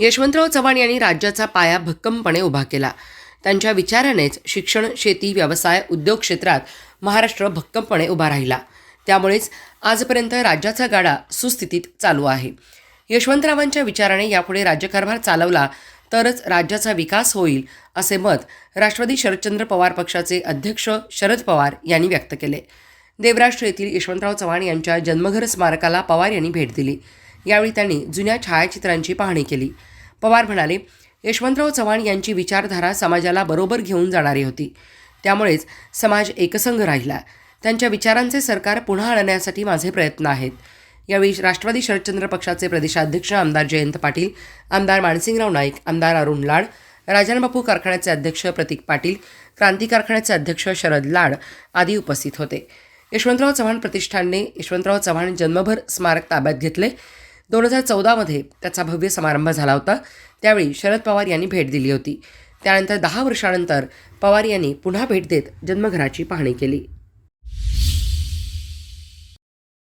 यशवंतराव चव्हाण यांनी राज्याचा पाया भक्कमपणे उभा केला. त्यांच्या विचारानेच शिक्षण शेती व्यवसाय उद्योग क्षेत्रात महाराष्ट्र भक्कमपणे उभा राहिला. त्यामुळेच आजपर्यंत राज्याचा गाडा सुस्थितीत चालू आहे. यशवंतरावांच्या विचाराने यापुढे राज्यकारभार चालवला तरच राज्याचा विकास होईल असे मत राष्ट्रवादी शरदचंद्र पवार पक्षाचे अध्यक्ष शरद पवार यांनी व्यक्त केले. देवराष्ट्र येथील यशवंतराव चव्हाण यांच्या जन्मघर स्मारकाला पवार यांनी भेट दिली. यावेळी त्यांनी जुन्या छायाचित्रांची पाहणी केली. पवार म्हणाले यशवंतराव चव्हाण यांची विचारधारा समाजाला बरोबर घेऊन जाणारी होती. त्यामुळेच समाज एकसंघ राहिला. त्यांच्या विचारांचे सरकार पुन्हा आणण्यासाठी माझे प्रयत्न आहेत. यावेळी राष्ट्रवादी शरदचंद्र पक्षाचे प्रदेशाध्यक्ष आमदार जयंत पाटील आमदार मानसिंगराव नाईक आमदार अरुण लाड राजनबापू कारखान्याचे अध्यक्ष प्रतीक पाटील क्रांती कारखान्याचे अध्यक्ष शरद लाड आदी उपस्थित होते. यशवंतराव चव्हाण प्रतिष्ठानने यशवंतराव चव्हाण जन्मभर स्मारक ताब्यात घेतले. दोन हजार चौदामध्ये त्याचा भव्य समारंभ झाला होता. त्यावेळी शरद पवार यांनी भेट दिली होती. त्यानंतर दहा वर्षानंतर पवार यांनी पुन्हा भेट देत जन्मघराची पाहणी केली.